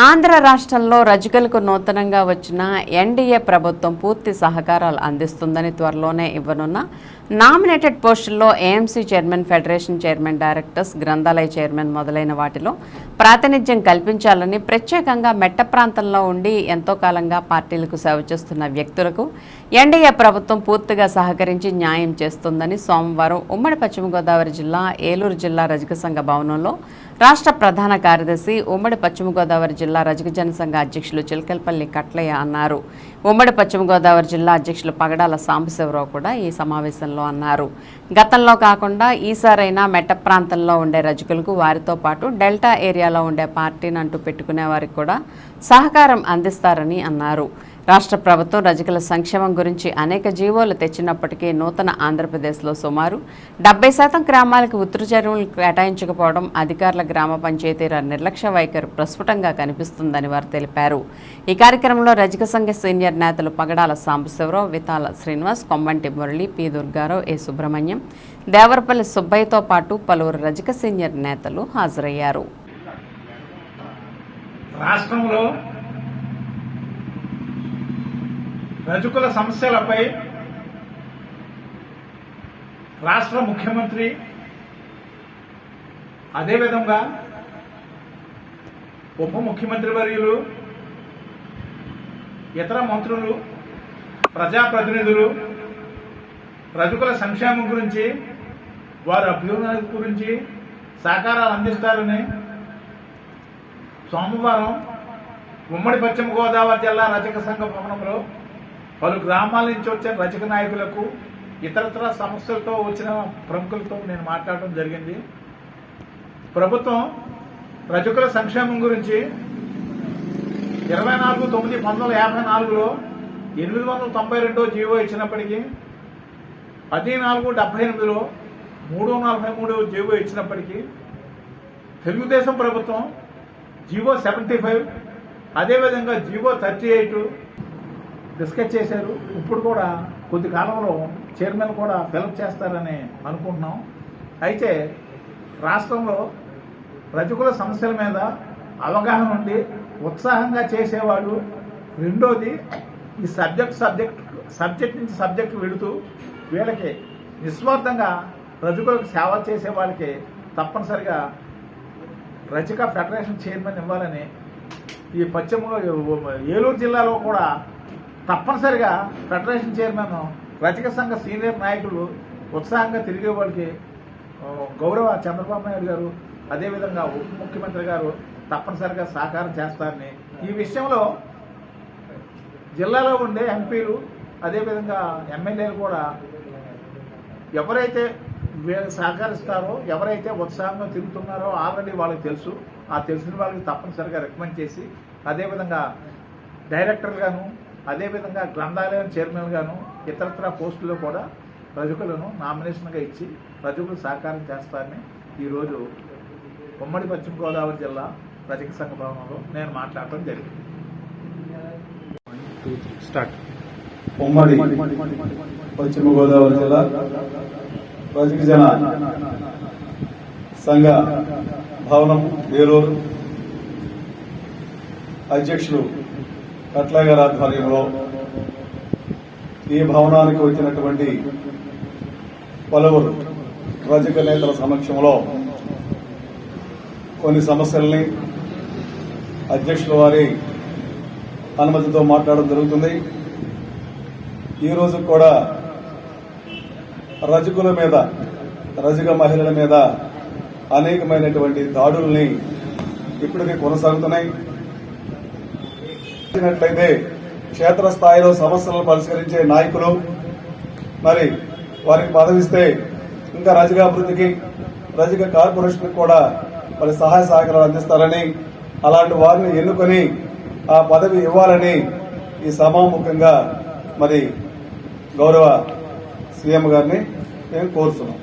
ఆంధ్ర రాష్ట్రంలో రజకలకు నూతనంగా వచ్చిన ఎన్డీఏ ప్రభుత్వం పూర్తి సహకారాలు అందిస్తుందని త్వరలోనే ఇవ్వనున్న నామినేటెడ్ పోస్టుల్లో AMC chairman federation chairman directors గ్రంథాలయ చైర్మన్ మొదలైన వాటిలో ప్రాతినిధ్యం కల్పించాలని ప్రత్యేకంగా మెట్ట ప్రాంతంలో ఉండి ఎంతో కాలంగా పార్టీలకు సేవ చేస్తున్న వ్యక్తులకు ఎన్డీఏ ప్రభుత్వం పూర్తిగా సహకరించి న్యాయం చేస్తుందని సోమవారం ఉమ్మడి పశ్చిమ గోదావరి జిల్లా ఏలూరు జిల్లా రజక సంఘ భవనంలో రాష్ట్ర ప్రధాన కార్యదర్శి ఉమ్మడి పశ్చిమ గోదావరి జిల్లా రజక జనసంఘ అధ్యక్షులు చిలకల్పల్లి కట్లయ్య అన్నారు. ఉమ్మడి పశ్చిమ గోదావరి జిల్లా అధ్యక్షులు పగడాల సాంబశివరావు కూడా ఈ సమావేశంలో అన్నారు. గతంలో కాకుండా ఈసారైనా మెట్ట ప్రాంతంలో ఉండే రజకులకు వారితో పాటు డెల్టా ఏరియా ఏరియాలో ఉండే పార్టీని అంటూ పెట్టుకునే వారికి కూడా సహకారం అందిస్తారని అన్నారు. రాష్ట్ర ప్రభుత్వం రజకుల సంక్షేమం గురించి అనేక జీవోలు తెచ్చినప్పటికీ నూతన ఆంధ్రప్రదేశ్లో సుమారు డెబ్బై శాతం గ్రామాలకు ఉత్తర చెరువులు కేటాయించకపోవడం అధికారుల గ్రామ పంచాయతీల నిర్లక్ష్య వైఖరి ప్రస్ఫుటంగా కనిపిస్తుందని వారు తెలిపారు. ఈ కార్యక్రమంలో రజక సంఘ సీనియర్ నేతలు పగడాల సాంబశివరావు వితాల శ్రీనివాస్ కొమ్మంటి మురళి పి దుర్గారావు ఏ సుబ్రహ్మణ్యం దేవరపల్లి సుబ్బయ్యతో పాటు పలువురు రజక సీనియర్ నేతలు హాజరయ్యారు. రాష్ట్రంలో రజకుల సమస్యలపై రాష్ట్ర ముఖ్యమంత్రి అదేవిధంగా ఉప ముఖ్యమంత్రి వర్యులు ఇతర మంత్రులు ప్రజాప్రతినిధులు రజకుల సంక్షేమం గురించి వారి అభ్యున్నతి గురించి సహకారాలు అందిస్తారని సోమవారం ఉమ్మడి పశ్చిమ గోదావరి జిల్లా రచక సంఘ భవనంలో పలు గ్రామాల నుంచి వచ్చిన రచక నాయకులకు ఇతరతర సమస్యలతో వచ్చిన ప్రముఖులతో నేను మాట్లాడడం జరిగింది. ప్రభుత్వం రచకుల సంక్షేమం గురించి ఇరవై నాలుగు తొమ్మిది పంతొమ్మిది వందల యాభై నాలుగులో ఎనిమిది వందల తొంభై రెండో జీవో ఇచ్చినప్పటికీ పది నాలుగు డెబ్బై ఎనిమిదిలో మూడు నలభై మూడు జీవో ఇచ్చినప్పటికీ తెలుగుదేశం ప్రభుత్వం జీవో సెవెంటీ ఫైవ్ అదేవిధంగా జీవో థర్టీ ఎయిట్ డిస్కస్ చేశారు. ఇప్పుడు కూడా కొద్ది కాలంలో చైర్మన్ కూడా ఫిలప్ చేస్తారని అనుకుంటున్నాం. అయితే రాష్ట్రంలో ప్రతికూల సమస్యల మీద అవగాహన ఉండి ఉత్సాహంగా చేసేవాడు రెండోది ఈ సబ్జెక్ట్ సబ్జెక్ట్ సబ్జెక్ట్ నుంచి సబ్జెక్ట్ వెళుతూ వీళ్ళకి నిస్వార్థంగా ప్రజలకు సేవ చేసే వాళ్ళకి తప్పనిసరిగా రజక ఫెడరేషన్ చైర్మన్ ఇవ్వాలని ఈ పశ్చిమ ఏలూరు జిల్లాలో కూడా తప్పనిసరిగా ఫెడరేషన్ చైర్మన్ రజక సంఘ సీనియర్ నాయకులు ఉత్సాహంగా తిరిగే వాళ్ళకి గౌరవ చంద్రబాబు నాయుడు గారు అదేవిధంగా ఉప ముఖ్యమంత్రి గారు తప్పనిసరిగా సహకారం చేస్తారని. ఈ విషయంలో జిల్లాలో ఉండే ఎంపీలు అదేవిధంగా ఎమ్మెల్యేలు కూడా ఎవరైతే సహకరిస్తారో ఎవరైతే ఉత్సాహంగా తిరుగుతున్నారో ఆల్రెడీ వాళ్ళకి తెలుసు. ఆ తెలిసిన వాళ్ళకి తప్పనిసరిగా రికమెండ్ చేసి అదేవిధంగా డైరెక్టర్గాను అదేవిధంగా గ్రంథాలయం చైర్మన్గాను ఇతరత్ర పోస్టుల్లో కూడా రజకులను నామినేషన్గా ఇచ్చి రజకులు సహకారం చేస్తారని ఈరోజు ఉమ్మడి పశ్చిమ గోదావరి జిల్లా రజక సంఘ భవనంలో నేను మాట్లాడటం జరిగింది. స్టార్ట్ ఉమ్మడి పశ్చిమ గోదావరి జిల్లా ప్రజల జన సంఘ భవనం వేలూరు అధ్యక్షులు కట్లాగారి ఆధ్వర్యంలో ఈ భవనానికి వచ్చినటువంటి పలువురు రజక నేతల సమక్షంలో కొన్ని సమస్యల్ని అధ్యక్షుల వారి అనుమతితో మాట్లాడడం జరుగుతుంది. ఈ రోజు కూడా రజకుల మీద రజక మహిళల మీద అనేకమైనటువంటి దాడుల్ని ఇప్పటికీ కొనసాగుతున్నాయి. చూసినట్లయితే క్షేత్రస్థాయిలో సమస్యలను పరిష్కరించే నాయకులు మరి వారికి పదవిస్తే ఇంకా రజకాభివృద్ధికి రజక కార్పొరేషన్ కూడా మరి సహాయ సహకారాలు అందిస్తారని అలాంటి వారిని ఎన్నుకొని ఆ పదవి ఇవ్వాలని ఈ సభాముఖంగా మరి గౌరవ సీఎం గారిని మేము కోరుతున్నాం.